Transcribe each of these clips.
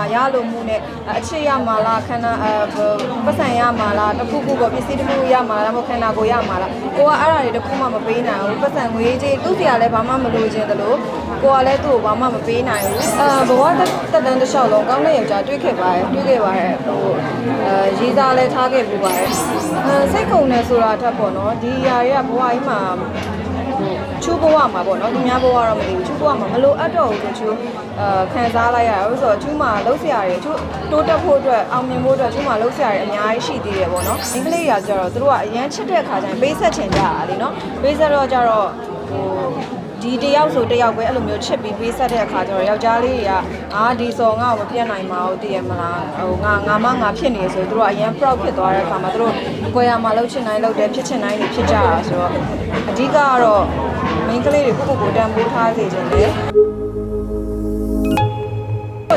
မှာရလို့မှုနဲ့အချစ်ရမှာလားခန္ဓာအပတ်စံရမှာလားတစ်ခုခုပေါ့ပစ္စည်းတစ်ခုရမှာလားမဟုတ်ခန္ဓာကိုယ်ရမှာလားကိုကအဲ့ဒါတွေတစ်ခုမှမပေးနိုင်ဘူးပတ်စံငွေကြီးသူ့စီကလည်းဘာမှမလိုချင်သလိုကိုကလည်းသူ့ကိုဘာမှမပေးနိုင်ဘူးအာဘဝတက်တန်းတစ်လျှောက်လုံးကောင်းတဲ့ယောက်ျားတွေ့ခဲ့ပါတယ်တွေ့ခဲ့ပါတယ်ဟိုအဲရေးစားလည်းထားခဲ့ပူပါတယ်အဲစိတ်ကုန်နေဆိုတာထက်ပေါ့နော်ဒီຢာတွေကဘဝကြီးမှာ ချူဘဝမှာပေါ့နော်သူများဘဝတော့မသိဘူးချူဘဝမှာမလိုအပ်တော့ဘူးဆိုချူအာခံစားလိုက်ရအောင်ဆိုတော့ချူမှာလှုပ်ရှားရချူတိုးတက်ဖို့အတွက်အောင်မြင်ဖို့အတွက်ချူမှာလှုပ်ရှားရအများကြီးရှိသေးတယ်ပေါ့နော်အင်္ဂလိပ်ရာကျတော့သူတို့ကအရန်ချစ်တဲ့ခါကျရင်ပေးဆက်ချင်ကြတာလေနော်ပေးဆက်တော့ကျတော့ ဟိုဒီတယောက်ဆိုတယောက်ပဲအဲ့လိုမျိုးချစ်ပြီးပေးဆက်တဲ့အခါကျတော့ယောက်ျားလေးတွေကအာဒီစော်ငါ့ကိုမပြတ်နိုင်ပါဘူးတည်ရမလားဟိုငါငါမငါဖြစ်နေဆိုသူတို့ကအရန် proud ဖြစ်သွားတဲ့အခါမှာသူတို့အကွဲရမှာလှုပ်ချင်တိုင်းလှုပ်တယ်ဖြစ်ချင်တိုင်းတွေဖြစ်ကြတာဆိုတော့အဓိကကတော့မိန်းကလေးတွေကိုကိုကိုတန်ဖိုးထားစေခြင်းလေ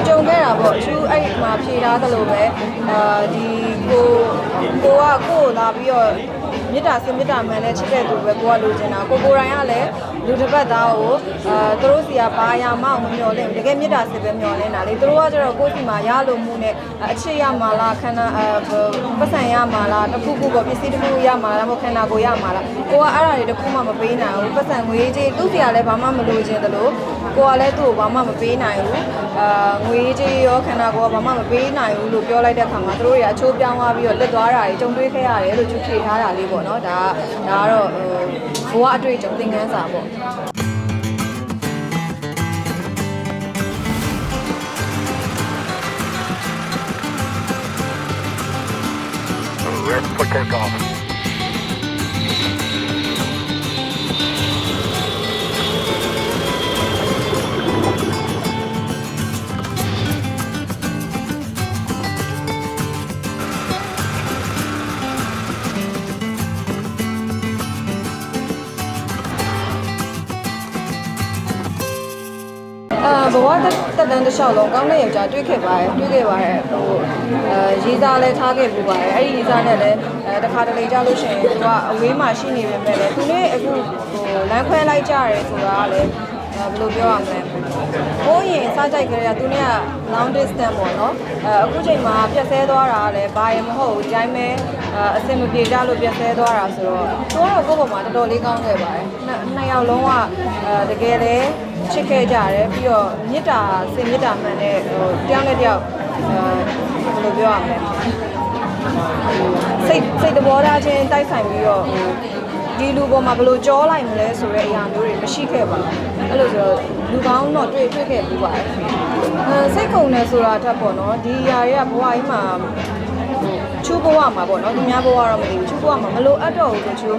ကြုံခဲ့တာပေါ့သူအဲ့မှာဖြေထားသလိုပဲအာဒီကိုကိုကကိုကိုလာပြီးတော့ မေတ္တာစင်မေတ္တာမှန်နဲ့ချစ်တဲ့သူပဲကိုကလိုချင်တာကိုကိုရိုင်းကလည်းလူတစ်ပတ်သားကိုအာသူတို့ စီကဘာယာမအောင်မမျော်လင့်ဘူးတကယ်မေတ္တာစင်ပဲမျော်လင့်တာလေသူတို့ကကျတော့ကိုယ့်စီမှာရလို့မှုနဲ့အချစ်ရမှာလားခန္ဓာအပတ်စံရမှာလားတစ်ခုခုပေါ့ပစ္စည်းတစ်ခုရမှာလားမဟုတ်ခန္ဓာကိုယ်ရမှာလားကိုကအဲ့ဒါတွေတစ်ခုမှမပေးနိုင်ဘူးပတ်စံငွေကြီးသူ့စီကလည်းဘာမှမလိုချင်သလိုကိုကလည်းသူ့ကိုဘာမှမပေးနိုင်ဘူးအာငွေကြီးရောခန္ဓာကိုယ်ကဘာမှမပေးနိုင်ဘူးလို့ပြောလိုက်တဲ့အခါမှာသူတို့တွေအချိုးပြောင်းသွားပြီးတော့လက်သွားတာတွေကြုံတွေ့ခဲ့ရတယ်လို့သူဖြေထားတာလေးပေါ့နော်ဒါကဒါကတော့ဟိုဘဝအတွေ့အကြုံသင်ခန်းစာပေါ့ for takeoff. ဘဝတက်တန်းတစ်လျှောက်လုံးကောင်းတဲ့ယောက်ျားတွေ့ခဲ့ပါတယ်တွေ့ခဲ့ပါတယ်ဟိုအဲရေးစားလည်းထားခဲ့ပူပါတယ်အဲ့ဒီရေးစားနဲ့လည်းအဲတစ်ခါတလေကြားလို့ရှိရင်သူကအဝေးမှာရှိနေပေမဲ့လည်းသူနဲ့အခုဟိုလမ်းခွဲလိုက်ကြရဲဆိုတာကလည်း အဲဘယ်လိုပြောရမလဲ။ကိုရင်စားကြိုက်ကြရတာသူနဲ့က long distance ပေါ့နော်။အဲအခုချိန်မှာပြတ်ဆဲသွားတာကလည်းဘာရင်မဟုတ်ဘူး။ဒီတိုင်းပဲအဲအစင်မပြေကြလို့ပြတ်ဆဲသွားတာဆိုတော့သူကတော့ကိုယ့်ဘက်မှာတော်တော်လေးကောင်းခဲ့ပါတယ်။နှစ်နှစ်ယောက်လုံးကအဲတကယ်လည်းချစ်ခဲ့ကြတယ်ပြီးတော့မေတ္တာစင်မေတ္တာမှန်တဲ့ဟိုတယောက်နဲ့တယောက်အဲဘယ်လိုပြောရမလဲစိတ်စိတ်တဘောထားချင်းတိုက်ဆိုင်ပြီးတော့ဟိုဒီလူပေါ်မှာဘယ်လိုကြောလိုက်မလဲဆိုတဲ့အရာမျိုးတွေမရှိခဲ့ပါဘူး အဲ့လိုဆိုတော့လူကောင်းတော့တွေ့တွေ့ခဲ့ပြီးပါတယ်အဲစိတ်ကုန်နေဆိုတာထက်ပေါ့နော်ဒီຢာတွေကဘဝကြီးမှာ ချူဘဝမှာပေါ့နော်သူများဘဝတော့မသိဘူးချူဘဝမှာမလိုအပ်တော့ဘူးဆိုချူ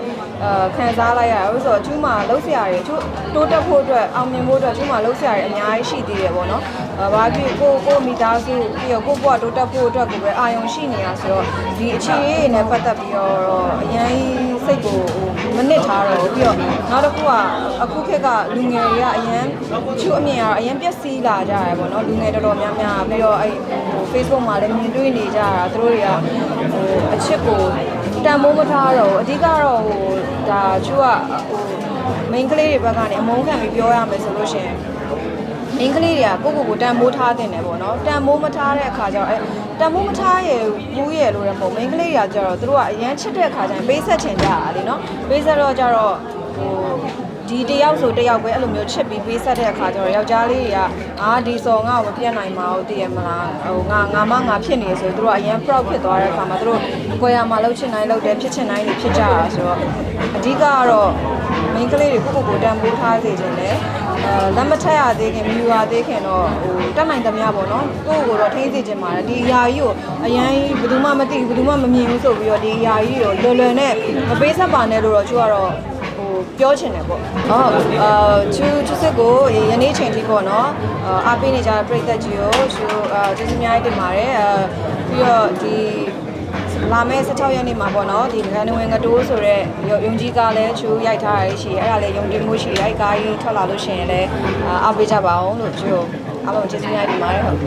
အာခံစားလိုက်ရအောင်ဆိုတော့ချူမှာလှုပ်ရှားရတယ်ချူတိုးတက်ဖို့အတွက်အောင်မြင်ဖို့အတွက်ချူမှာလှုပ်ရှားရအများကြီးရှိသေးတယ်ပေါ့နော်အာဘာဖြစ်ကိုကိုမိသားစုပြီးတော့ကိုဘဝတိုးတက်ဖို့အတွက်ကိုပဲအာရုံရှိနေတာဆိုတော့ဒီအခြေအနေတွေနဲ့ပတ်သက်ပြီးတော့အရင်စိတ်ကိုမနစ်ထားတော့ဘူးပြီးတော့နောက်တစ်ခုကအခုခေတ်ကလူငယ်တွေကအရင်ချူအမြင်ကတော့အရင်ပျက်စီးလာကြရတယ်ပေါ့နော်လူငယ်တော်တော်များများပြီးတော့အဲ့ဟို Facebook မှာလည်းမြင်တွေ့နေကြတာသူတို့တွေကဟိုအချစ်ကိုတန်မိုးမထားတော့ဘူးအဓိကတော့ဟိုဒါချူကဟို main ကလေးတွေဘက်ကနေအမုန်းခံပြီးပြောရမယ်ဆိုလို့ရှိရင်မင်းကလေးတွေကကိုယ့်ကိုယ်ကိုတန်မိုးထားတင်တယ်ပေါ့နော်တန်မိုးမထားတဲ့အခါကျတော့အဲတန်မိုးမထားရဘူးရလို့လည်းမဟုတ်မင်းကလေးတွေကကျတော့သူတို့ကအရန်ချစ်တဲ့အခါကျရင်ပေးဆက်ချင်ကြတာလေနော်ပေးဆက်တော့ကျတော့ဟို ဒီတယောက်ဆိုတယောက်ပဲအဲ့လိုမျိုးချစ်ပြီးပေးဆက်တဲ့အခါကျတော့ယောက်ျားလေးတွေကအာဒီစော်ငါ့ကိုမပြတ်နိုင်ပါဘူးတည်ရမလားဟိုငါငါမငါဖြစ်နေဆိုသူတို့ကအရန် proud ဖြစ်သွားတဲ့အခါမှာသူတို့အကွဲရမှာလှုပ်ချင်တိုင်းလှုပ်တယ်ဖြစ်ချင်တိုင်းတွေဖြစ်ကြတာဆိုတော့အဓိကကတော့မိန်းကလေးတွေကိုကိုကိုတန်ဖိုးထားစေခြင်းနဲ့အဲလက်မထက်ရသေးခင်မယူရသေးခင်တော့ဟိုတက်နိုင်သမျှပေါ့နော်ကိုကိုတော့ထိန်းစေခြင်းပါတယ်ဒီအရာကြီးကိုအရင်ဘယ်သူမှမသိဘူးဘယ်သူမှမမြင်ဘူးဆိုပြီးတော့ဒီအရာကြီးကိုလွယ်လွယ်နဲ့မပေးဆက်ပါနဲ့လို့တော့သူကတော့ဟို ပြောချင်တယ်ပေါ့။အော်အာချူချူစစ်ကိုယနေ့ချိန်ထိပေါ့နော်အာအားပေးနေကြတဲ့ပရိသတ်ကြီးကိုချူအာကျေးဇူးအများကြီးတင်ပါတယ်အာပြီးတော့ဒီလာမယ့်16ရက်နေ့မှာပေါ့နော်ဒီငန်းဝင်ကတိုးဆိုတဲ့ယုံကြည်ကလည်းချူရိုက်ထားရရှိအဲ့ဒါလည်းယုံကြည်မှုရှိရိုက်ကားကြီးထွက်လာလို့ရှိရင်လည်းအားပေးကြပါအောင်လို့ချူအားလုံးကျေးဇူးများတင်ပါတယ်ဟုတ်